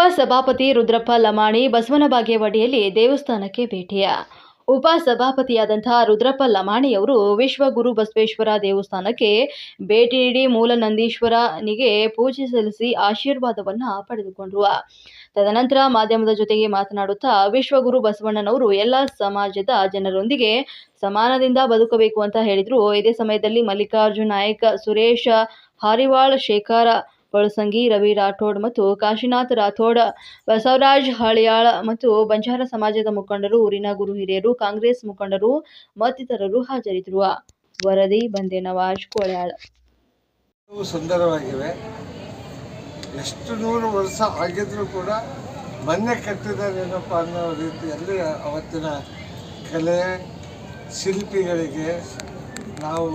ಉಪಸಭಾಪತಿ ರುದ್ರಪ್ಪ ಲಮಾಣಿ ಬಸವನ ಬಾಗೇವಾಡಿಯಲ್ಲಿ ದೇವಸ್ಥಾನಕ್ಕೆ ಭೇಟಿಯ. ಉಪಸಭಾಪತಿಯಾದಂತಹ ರುದ್ರಪ್ಪ ಲಮಾಣಿಯವರು ವಿಶ್ವಗುರು ಬಸವೇಶ್ವರ ದೇವಸ್ಥಾನಕ್ಕೆ ಭೇಟಿ ನೀಡಿ ಮೂಲ ನಂದೀಶ್ವರನಿಗೆ ಪೂಜೆ ಸಲ್ಲಿಸಿ ಆಶೀರ್ವಾದವನ್ನು ಪಡೆದುಕೊಂಡ್ರು. ತದನಂತರ ಮಾಧ್ಯಮದ ಜೊತೆಗೆ ಮಾತನಾಡುತ್ತಾ ವಿಶ್ವಗುರು ಬಸವಣ್ಣನವರು ಎಲ್ಲ ಸಮಾಜದ ಜನರೊಂದಿಗೆ ಸಮಾನದಿಂದ ಬದುಕಬೇಕು ಅಂತ ಹೇಳಿದರು. ಇದೇ ಸಮಯದಲ್ಲಿ ಮಲ್ಲಿಕಾರ್ಜುನ ನಾಯಕ್ ಸುರೇಶ ಹಾರಿವಾಳ್ ಶೇಖರ ಕೊಳಸಂಗಿ ರವಿ ರಾಠೋಡ್ ಮತ್ತು ಕಾಶಿನಾಥ್ ರಾಥೋಡ್ ಬಸವರಾಜ್ ಹಳಿಯಾಳ ಮತ್ತು ಬಂಜಾರ ಸಮಾಜದ ಮುಖಂಡರು, ಊರಿನ ಗುರು ಹಿರಿಯರು, ಕಾಂಗ್ರೆಸ್ ಮುಖಂಡರು, ಮತ್ತಿತರರು ಹಾಜರಿದ್ದರು. ವರದಿ, ಬಂದೆ ನವಾಜ್ ಕೋಳ್ಯಾಳ್ ಸುಂದರವಾಗಿವೆ. ಎಷ್ಟು ನೂರು ವರ್ಷ ಆಗಿದ್ರೂ ಕೂಡ ಮೊನ್ನೆ ಕಟ್ಟಿದಾರೇನಪ್ಪ ಅನ್ನೋ ರೀತಿಯಲ್ಲಿ ಅವತ್ತಿನ ಕಲೆ, ಶಿಲ್ಪಿಗಳಿಗೆ ನಾವು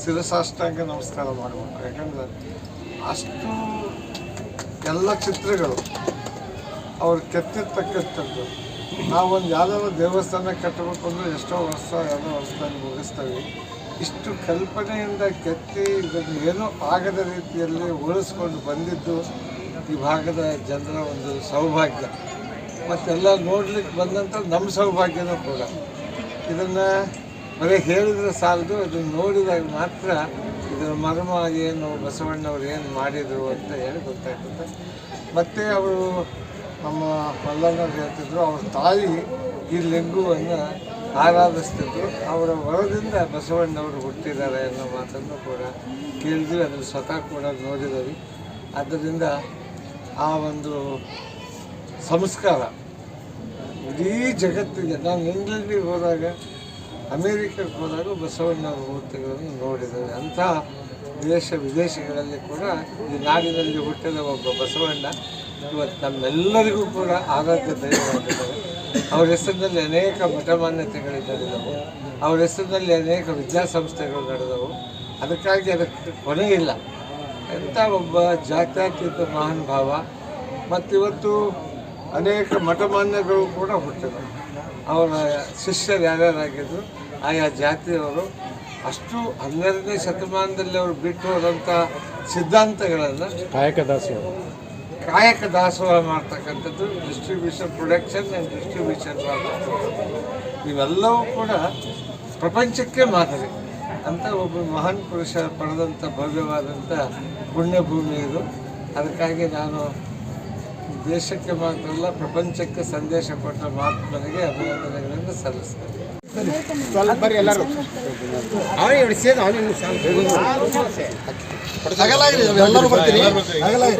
ಶಿರಸಾಷ್ಟಾಂಗ ನಮಸ್ಕಾರ ಮಾಡಬೇಕು. ಯಾಕಂದ್ರೆ ಅಷ್ಟು ಎಲ್ಲ ಚಿತ್ರಗಳು ಅವ್ರು ಕೆತ್ತಿರ್ತಕ್ಕಂಥದ್ದು. ನಾವೊಂದು ಯಾವ್ದಾದ್ರು ದೇವಸ್ಥಾನ ಕಟ್ಟಬೇಕು ಅಂದರೆ ಎಷ್ಟೋ ವರ್ಷ, ಯಾವುದೋ ವರ್ಷದಲ್ಲಿ ಮುಗಿಸ್ತೇವೆ. ಇಷ್ಟು ಕಲ್ಪನೆಯಿಂದ ಕೆತ್ತಿ ಇದನ್ನು ಏನೂ ಆಗದ ರೀತಿಯಲ್ಲಿ ಉಳಿಸ್ಕೊಂಡು ಬಂದಿದ್ದು ಈ ಭಾಗದ ಜನರ ಒಂದು ಸೌಭಾಗ್ಯ. ಮತ್ತೆಲ್ಲ ನೋಡ್ಲಿಕ್ಕೆ ಬಂದಂಥ ನಮ್ಮ ಸೌಭಾಗ್ಯನೂ ಕೂಡ. ಇದನ್ನು ಬರೀ ಹೇಳಿದ್ರೆ ಸಾಲದು ಅದನ್ನು ನೋಡಿದಾಗ ಮಾತ್ರ ಇದರ ಮರ್ಮ ಏನು, ಬಸವಣ್ಣವ್ರು ಏನು ಮಾಡಿದರು ಅಂತ ಹೇಳಿ ಗೊತ್ತಾಗ್ತದೆ. ಮತ್ತು ಅವರು ನಮ್ಮ ಮಲ್ಲಣ್ಣವ್ರು ಹೇಳ್ತಿದ್ರು, ಅವ್ರ ತಾಯಿ ಈ ಲಿಂಗುವನ್ನು ಆರಾಧಿಸ್ತಿದ್ರು ಅವರ ವರದಿಂದ ಬಸವಣ್ಣವರು ಹುಟ್ಟಿದ್ದಾರೆ ಅನ್ನೋ ಮಾತನ್ನು ಕೂಡ ಕೇಳಿದ್ವಿ, ಅದನ್ನು ಸ್ವತಃ ಕೂಡ ನೋಡಿದ್ದೀವಿ. ಆದ್ದರಿಂದ ಆ ಒಂದು ಸಂಸ್ಕಾರ, ಇಡೀ ಜಗತ್ತಿಗೆ, ನಾನು ಇಂಗ್ಲೆಂಡಿಗೆ ಹೋದಾಗ ಅಮೇರಿಕಕ್ಕೆ ಹೋದಾಗ ಬಸವಣ್ಣ ಮೂರ್ತಿಗಳನ್ನು ನೋಡಿದ್ದೇವೆ. ಅಂಥ ದೇಶ ವಿದೇಶಗಳಲ್ಲಿ ಕೂಡ ಈ ನಾಡಿನಲ್ಲಿ ಹುಟ್ಟಿದ ಒಬ್ಬ ಬಸವಣ್ಣ ಇವತ್ತು ನಮ್ಮೆಲ್ಲರಿಗೂ ಕೂಡ ಆರೋಗ್ಯ ದೈವವಾಗಿದ್ದಾರೆ ಅವ್ರ ಹೆಸರಿನಲ್ಲಿ ಅನೇಕ ಮಠಮಾನ್ಯತೆಗಳಿದ್ದವು ಅವ್ರ ಹೆಸರಿನಲ್ಲಿ ಅನೇಕ ವಿದ್ಯಾಸಂಸ್ಥೆಗಳು ನಡೆದವು. ಅದಕ್ಕಾಗಿ ಅದಕ್ಕೆ ಕೊನೆ ಇಲ್ಲ. ಎಂಥ ಒಬ್ಬ ಜಾತ್ಯಾತೀತ ಮಹಾನುಭಾವ ಮತ್ತಿವತ್ತು ಅನೇಕ ಮಠಮಾನ್ಯಗಳು ಕೂಡ ಹುಟ್ಟಿದರು. ಅವರ ಶಿಷ್ಯರು ಯಾರ್ಯಾರಾಗಿದ್ದರು ಆಯಾ ಜಾತಿಯವರು ಅಷ್ಟು ಹನ್ನೆರಡನೇ ಶತಮಾನದಲ್ಲಿ ಅವರು ಬಿಟ್ಟು ಹೋದಂಥ ಸಿದ್ಧಾಂತಗಳನ್ನು ಕಾಯಕ ದಾಸು ಕಾಯಕ ದಾಸೋಹ ಮಾಡ್ತಕ್ಕಂಥದ್ದು ಡಿಸ್ಟ್ರಿಬ್ಯೂಷನ್ ಪ್ರೊಡಕ್ಷನ್ ಆ್ಯಂಡ್ ಡಿಸ್ಟ್ರಿಬ್ಯೂಷನ್ ಇವೆಲ್ಲವೂ ಕೂಡ ಪ್ರಪಂಚಕ್ಕೆ ಮಾದರಿ. ಅಂತ ಒಬ್ಬ ಮಹಾನ್ ಪುರುಷ ಪಡೆದಂಥ ಭವ್ಯವಾದಂಥ ಪುಣ್ಯಭೂಮಿ ಇದು. ಅದಕ್ಕಾಗಿ ನಾನು ದೇಶಕ್ಕೆ ಮಾತ್ರ ಅಲ್ಲ ಪ್ರಪಂಚಕ್ಕೆ ಸಂದೇಶ ಕೊಟ್ಟ ಮಹಾತ್ಮನಿಗೆ ಅಭಿನಂದನೆಗಳನ್ನು ಸಲ್ಲಿಸ್ತಾರೆ. ಎಲ್ಲರೂ. ಬರ್ತೀರಿ? ಎಲ್ಲರೂ